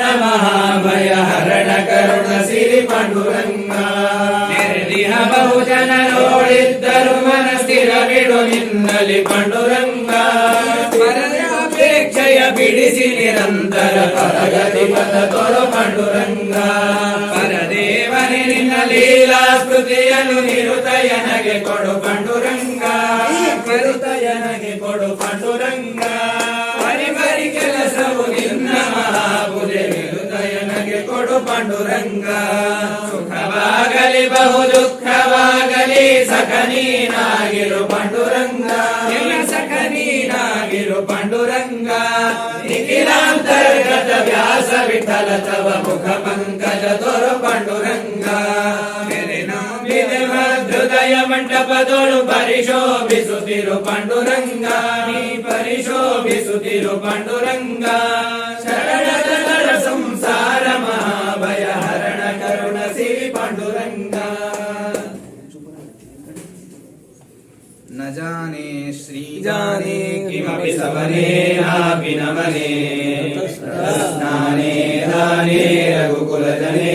ರಮಹಾಭಯ ಹರಣ ಕರುಣ ಸಿರಿ ಪಾಂಡುರಂಗ. ನಿರ್ದಿಹ ಬಹುಜನ ನೋಡಿದ್ದರು ಮನಸ್ಥಿರ ಬಿಡು ನಿನ್ನಲಿ ಪಾಂಡುರಂಗ. ಅಪೇಕ್ಷೆಯ ಬಿಡಿಸಿ ನಿರಂತರ ಪರಗತಿ ಪದ ತೊರು ಪಾಂಡುರಂಗ. ಪರದೇವನೇ ನಿನ್ನ ಲೀಲಾ ಸ್ಮೃತಿಯನ್ನು ನಿರುತಯನಗೆ ಕೊಡು ಪಾಂಡುರಂಗ. ನಿರುತಯನಗೆ ಕೊಡು ಪಾಂಡುರಂಗ. ಪಾಂಡುರಂಗ ಸುಖವಾಗಲಿ ಬಹು ದುಃಖವಾಗಲಿ ಸಖನೀನಾಗಿರು ಪಾಂಡುರಂಗ ಎಲ್ಲ ಸಖನೀನಾಗಿರು ಪಾಂಡುರಂಗ ನಿಖಿಲಾಂತರ್ಗತ ವ್ಯಾಸ ವಿಠಲ ತವ ಮುಖ ಪಂಕಜ ತೋರು ಪಾಂಡುರಂಗ ಹೃದಯ ಮಂಟಪದೊಳು ಪರಿಶೋಭಿಸುತ್ತಿರು ಪಾಂಡುರಂಗ ನೀ ಪರಿಶೋಭಿಸುತ್ತಿರು ಪಾಂಡುರಂಗ రంగా जाने श्रीजाने किमपि सवनेनापि नमने स्नाने दाने रघुकुलजने